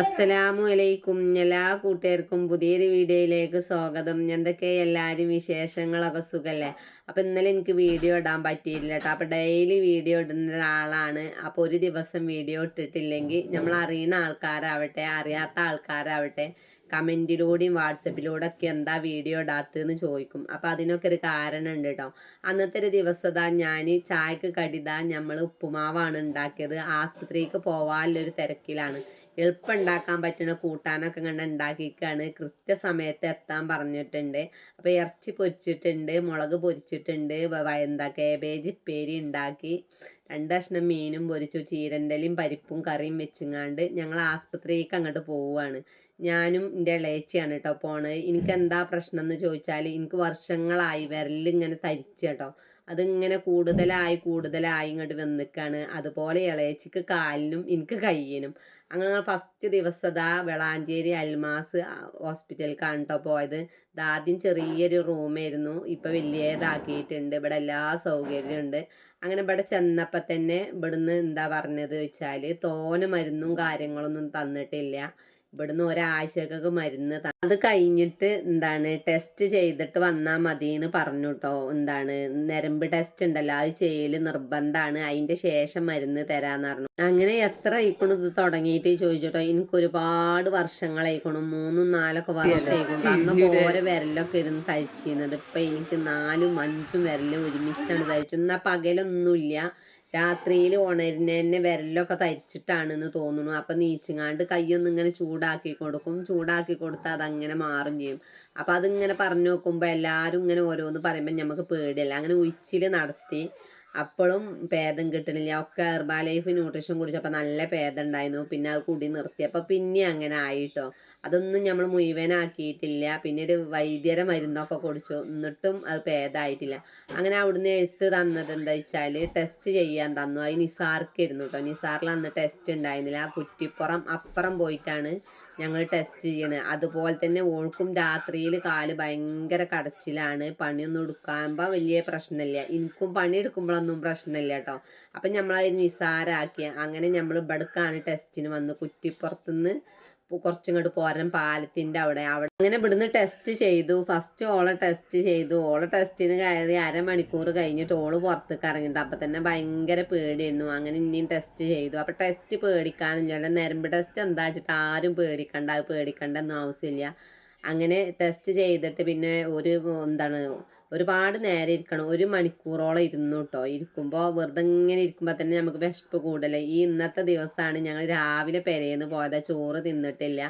അസ്സലാമു അലൈക്കും എല്ലാ കൂട്ടുകാർക്കും പുതിയൊരു വീഡിയോയിലേക്ക് സ്വാഗതം. എന്തൊക്കെ എല്ലാവരും വിശേഷങ്ങളൊക്കെ സുഖല്ലേ? അപ്പം ഇന്നലെ എനിക്ക് വീഡിയോ ഇടാൻ പറ്റിയില്ല കേട്ടോ. അപ്പം ഡെയിലി വീഡിയോ ഇടുന്ന ഒരാളാണ്. അപ്പോൾ ഒരു ദിവസം വീഡിയോ ഇട്ടിട്ടില്ലെങ്കിൽ നമ്മൾ അറിയുന്ന ആൾക്കാരാവട്ടെ അറിയാത്ത ആൾക്കാരാവട്ടെ കമന്റിലൂടെയും വാട്സപ്പിലൂടെ ഒക്കെ എന്താ വീഡിയോ ഇടാത്തതെന്ന് ചോദിക്കും. അപ്പോൾ അതിനൊക്കെ ഒരു കാരണം ഉണ്ട് കേട്ടോ. അന്നത്തെ ഒരു ദിവസതാ ഞാൻ ചായക്ക് കടിതാ നമ്മൾ ഉപ്പുമാവാണ് ഉണ്ടാക്കിയത്. ആസ്പത്രിക്ക് പോകാനുള്ളൊരു തിരക്കിലാണ്. എളുപ്പം ഉണ്ടാക്കാൻ പറ്റുന്ന കൂട്ടാനൊക്കെ കണ്ട് ഉണ്ടാക്കിക്കാണ്. കൃത്യസമയത്ത് എത്താൻ പറഞ്ഞിട്ടുണ്ട്. അപ്പോൾ ഇറച്ചി പൊരിച്ചിട്ടുണ്ട് മുളക് പൊരിച്ചിട്ടുണ്ട് എന്താ കേബേജ് ഉപ്പേരി ഉണ്ടാക്കി. രണ്ട് കഷ്ണം മീനും പൊരിച്ചു ചീരന്റെലും പരിപ്പും കറിയും വെച്ചിങ്ങാണ്ട് ഞങ്ങൾ ആസ്പത്രിക്ക് അങ്ങോട്ട് പോവുകയാണ്. ഞാനും എന്റെ ഇളയച്ചിയാണ് കേട്ടോ പോണത്. എനിക്ക് എന്താ പ്രശ്നം എന്ന് ചോദിച്ചാൽ എനിക്ക് വർഷങ്ങളായി വിരലിങ്ങനെ തരിച്ചു കേട്ടോ. അതിങ്ങനെ കൂടുതലായി കൂടുതലായി ഇങ്ങോട്ട് വന്നിക്കാണ്. അതുപോലെ ഇളയച്ചിക്ക് കാലിനും എനിക്ക് കയ്യിനും. അങ്ങനെ ഫസ്റ്റ് ദിവസം ദാ വെളാഞ്ചേരി അൽമാസ് ഹോസ്പിറ്റലിലേക്കാണ് കേട്ടോ പോയത്. ആദ്യം ചെറിയൊരു റൂമായിരുന്നു. ഇപ്പം വലിയതാക്കിയിട്ടുണ്ട്. ഇവിടെ എല്ലാ സൗകര്യവും ഉണ്ട്. അങ്ങനെ ഇവിടെ ചെന്നപ്പോൾ തന്നെ ഇവിടുന്ന് എന്താ പറഞ്ഞത് വെച്ചാൽ തോന മരുന്നും കാര്യങ്ങളൊന്നും തന്നിട്ടില്ല. ഇവിടുന്ന് ഒരാഴ്ചക്കൊക്കെ മരുന്ന് അത് കഴിഞ്ഞിട്ട് എന്താണ് ടെസ്റ്റ് ചെയ്തിട്ട് വന്നാൽ മതി എന്ന് പറഞ്ഞു കേട്ടോ എന്താണ് നരമ്പ് ടെസ്റ്റ് ഉണ്ടല്ലോ. അത് ചെയ്യൽ നിർബന്ധമാണ് അതിന്റെ ശേഷം മരുന്ന് തരാന്ന് പറഞ്ഞു. അങ്ങനെ എത്ര ആയിക്കണു ഇത് തുടങ്ങിയിട്ട് ചോദിച്ചോട്ടോ. എനിക്ക് ഒരുപാട് വർഷങ്ങളായിക്കണു. മൂന്നും നാലൊക്കെ വർഷമായിക്കണു അന്ന് ഓരോ വിരലൊക്കെ ഇരുന്ന് തയ്ച്ചിരുന്നത്. ഇപ്പൊ എനിക്ക് നാലും അഞ്ചും വിരലും ഒരുമിച്ചാണ് തയ്ച്ചു എന്നാ പകലൊന്നുമില്ല രാത്രിയിൽ ഉണരുന്ന തന്നെ വിരലൊക്കെ തരിച്ചിട്ടാണെന്ന് തോന്നുന്നു. അപ്പം നീച്ചിങ്ങാണ്ട് കൈയൊന്നും ഇങ്ങനെ ചൂടാക്കി കൊടുക്കും. ചൂടാക്കി കൊടുത്താൽ അതങ്ങനെ മാറും ചെയ്യും. അപ്പം അതിങ്ങനെ പറഞ്ഞു നോക്കുമ്പോൾ എല്ലാവരും ഇങ്ങനെ ഓരോന്ന് പറയുമ്പോൾ നമുക്ക് പേടിയല്ല. അങ്ങനെ ഉച്ചിൽ നടത്തി അപ്പോഴും ഭേദം കിട്ടണില്ല. ഒക്കെ ഹെർബാ ലൈഫ് ന്യൂട്രീഷൻ കുടിച്ചപ്പോൾ നല്ല ഭേദം ഉണ്ടായിരുന്നു പിന്നെ അത് കുടി നിർത്തി. അപ്പോൾ പിന്നെ അങ്ങനെ ആയിട്ടോ. അതൊന്നും നമ്മൾ മുഴുവനാക്കിയിട്ടില്ല പിന്നെ ഒരു വൈദ്യര മരുന്നൊക്കെ കുടിച്ചു. എന്നിട്ടും അത് ഭേദമായിട്ടില്ല അങ്ങനെ അവിടുന്ന് എഴുത്ത് തന്നത് എന്താ വെച്ചാൽ ടെസ്റ്റ് ചെയ്യാൻ തന്നു. അത് നിസാർക്കായിരുന്നു കേട്ടോ നിസാറിൽ അന്ന് ടെസ്റ്റ് ഉണ്ടായിരുന്നില്ല ആ കുറ്റിപ്പുറം അപ്പുറം പോയിട്ടാണ് ഞങ്ങൾ ടെസ്റ്റ് ചെയ്യണ്. അതുപോലെ തന്നെ ഓൾക്കും രാത്രിയിൽ കാൽ ഭയങ്കര കടച്ചിലാണ്. പണിയൊന്നും എടുക്കാകുമ്പോൾ വലിയ പ്രശ്നമില്ല. എനിക്കും പണി എടുക്കുമ്പോഴൊന്നും പ്രശ്നമില്ല കേട്ടോ അപ്പം നമ്മളത് നിസാരാക്കി അങ്ങനെ നമ്മൾ ഇവിടേക്കാണ് ടെസ്റ്റിന് വന്ന് കുറ്റിപ്പുറത്തുനിന്ന് കുറച്ചിങ്ങോട്ട് പോരാൻ പാലത്തിന്റെ അവിടെ. അവിടെ അങ്ങനെ ഇവിടുന്ന് ടെസ്റ്റ് ചെയ്തു. ഫസ്റ്റ് ഓളെ ടെസ്റ്റ് ചെയ്തു. ഓളെ ടെസ്റ്റിന് കയറി അരമണിക്കൂർ കഴിഞ്ഞിട്ട് ഓൾ പുറത്തേക്ക് ഇറങ്ങിയിട്ട് അപ്പം തന്നെ ഭയങ്കര പേടിയായിരുന്നു. അങ്ങനെ ഇനിയും ടെസ്റ്റ് ചെയ്തു. അപ്പം ടെസ്റ്റ് പേടിക്കാനില്ല. നരമ്പ് ടെസ്റ്റ് എന്താ വെച്ചിട്ട് ആരും പേടിക്കണ്ട. അത് പേടിക്കണ്ടെന്നും ആവശ്യമില്ല. അങ്ങനെ ടെസ്റ്റ് ചെയ്തിട്ട് പിന്നെ ഒരു എന്താണ് ഒരുപാട് നേരം ഇരിക്കണം. ഒരു മണിക്കൂറോളം ഇരുന്നു കേട്ടോ ഇരിക്കുമ്പോൾ വെറുതെ ഇങ്ങനെ ഇരിക്കുമ്പോൾ തന്നെ നമുക്ക് വിശപ്പ് കൂടുതലേ ഈ ഇന്നത്തെ ദിവസമാണ് ഞങ്ങൾ രാവിലെ പെരേന്ന് പോയത്. ചോറ് തിന്നിട്ടില്ല.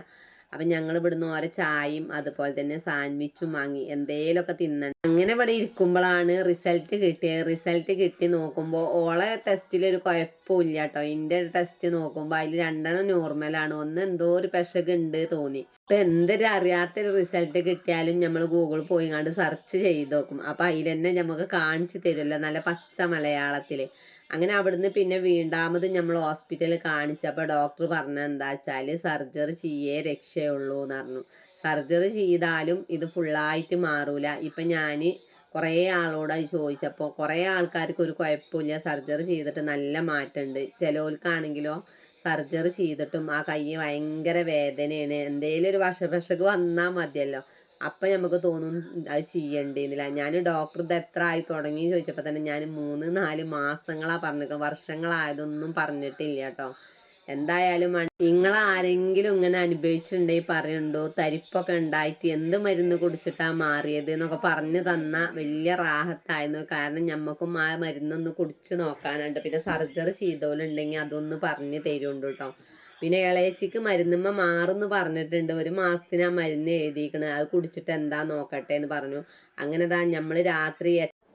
അപ്പം ഞങ്ങൾ ഇവിടുന്ന് ഓരോ ചായയും അതുപോലെ തന്നെ സാൻഡ്വിച്ചും വാങ്ങി. എന്തേലൊക്കെ തിന്നണം അങ്ങനെ ഇവിടെ ഇരിക്കുമ്പോഴാണ് റിസൾട്ട് കിട്ടിയത് റിസൾട്ട് കിട്ടി നോക്കുമ്പോൾ ഓളെ ടെസ്റ്റിൽ ഒരു കുഴപ്പമില്ല കേട്ടോ എന്റെ ടെസ്റ്റ് നോക്കുമ്പോൾ അതിൽ രണ്ടെണ്ണം നോർമലാണ് ഒന്ന് എന്തോ ഒരു പെശക് ഉണ്ട് തോന്നി. ഇപ്പൊ എന്തൊരു അറിയാത്തൊരു റിസൾട്ട് കിട്ടിയാലും നമ്മൾ ഗൂഗിൾ പോയി കണ്ട് സെർച്ച് ചെയ്ത് നോക്കും അപ്പൊ അതിൽ തന്നെ നമുക്ക് കാണിച്ചു തരുമല്ലോ നല്ല പച്ച മലയാളത്തിൽ അങ്ങനെ അവിടുന്ന് പിന്നെ വീണ്ടാമത് നമ്മൾ ഹോസ്പിറ്റലിൽ കാണിച്ചപ്പോൾ ഡോക്ടർ പറഞ്ഞ എന്താ വെച്ചാൽ സർജറി ചെയ്യേ രക്ഷയുള്ളൂ എന്ന് പറഞ്ഞു. സർജറി ചെയ്താലും ഇത് ഫുള്ളായിട്ട് മാറൂല. ഇപ്പം ഞാൻ കുറേ ആളോട് അത് ചോദിച്ചപ്പോൾ കുറേ ആൾക്കാർക്ക് ഒരു കുഴപ്പമില്ല സർജറി ചെയ്തിട്ട് നല്ല മാറ്റമുണ്ട് ചിലവർക്കാണെങ്കിലോ സർജറി ചെയ്തിട്ടും ആ കൈ ഭയങ്കര വേദനയാണ് എന്തേലും ഒരു വശപശക് വന്നാൽ മതിയല്ലോ. അപ്പം നമുക്ക് തോന്നും അത് ചെയ്യേണ്ടിയിരുന്നില്ല ഞാൻ ഡോക്ടർ ഇത് എത്ര ആയി തുടങ്ങി ചോദിച്ചപ്പോൾ തന്നെ ഞാൻ മൂന്ന് നാല് മാസങ്ങളാണ് പറഞ്ഞിട്ട് വർഷങ്ങളായതൊന്നും പറഞ്ഞിട്ടില്ല കേട്ടോ എന്തായാലും നിങ്ങൾ ആരെങ്കിലും ഇങ്ങനെ അനുഭവിച്ചിട്ടുണ്ടെങ്കിൽ പറയുന്നുണ്ടോ തരിപ്പൊക്കെ ഉണ്ടായിട്ട് എന്ത് മരുന്ന് കുടിച്ചിട്ടാ മാറിയത് എന്നൊക്കെ പറഞ്ഞു തന്ന വലിയ റാഹത്തായിരുന്നു. കാരണം ഞമ്മക്കും ആ മരുന്നൊന്ന് കുടിച്ചു നോക്കാനുണ്ട്. പിന്നെ സർജറി ചെയ്തോലുണ്ടെങ്കിൽ അതൊന്ന് പറഞ്ഞു തരുന്നുണ്ട് കേട്ടോ പിന്നെ ഇളയച്ചിക്ക് മരുന്നുമ്മ മാറുന്ന് പറഞ്ഞിട്ടുണ്ട്. ഒരു മാസത്തിന് ആ മരുന്ന് എഴുതിയിക്കണ്. അത് കുടിച്ചിട്ട് എന്താ നോക്കട്ടെ എന്ന് പറഞ്ഞു. അങ്ങനെ താ നമ്മൾ രാത്രി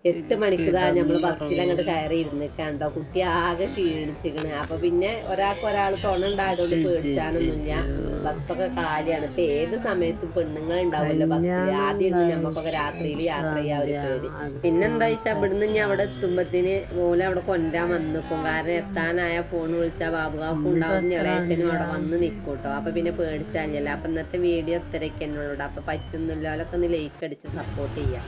എട്ട് എട്ട് മണിക്ക് താ നമ്മൾ ബസ്സിൽ അങ്ങോട്ട് കയറി ഇരുന്നിക്കാണ്ടോ? കുട്ടി ആകെ ക്ഷീണിച്ചിക്കണ് അപ്പൊ പിന്നെ ഒരാൾക്ക് ഒരാൾ തൊണ്ണുണ്ടായതുകൊണ്ട് പേടിച്ചാനൊന്നും പേടിച്ചാനൊന്നുമില്ല. ബസ്സൊക്കെ കാലിയാണ്. ഇപ്പൊ ഏത് സമയത്തും പെണ്ണുങ്ങൾ ഉണ്ടാവില്ല ബസ്സിൽ ആദ്യം ഇരുന്ന് ഞമ്മക്കൊക്കെ രാത്രിയിൽ യാത്ര ചെയ്യാൻ ഒരു പേടി. പിന്നെന്താ വെച്ചാൽ ഇവിടുന്ന് ഞാൻ അവിടെ എത്തുമ്പത്തിന് മോലെ അവിടെ കൊണ്ടാൻ വന്നിക്കും. കാരണം എത്താനായ ഫോൺ വിളിച്ചാൽ ബാബുകാക്കും ഉണ്ടാവും. ഇളയച്ചനും അവിടെ വന്ന് നിൽക്കും കേട്ടോ അപ്പൊ പിന്നെ പേടിച്ചാലല്ലോ അപ്പൊ ഇന്നത്തെ വീഡിയോ ഇത്രയൊക്കെ എന്നുള്ളൂ അപ്പൊ പറ്റുന്നില്ല. അവരൊക്കെ ഒന്ന് ലൈക്ക് അടിച്ച് സപ്പോർട്ട് ചെയ്യാം.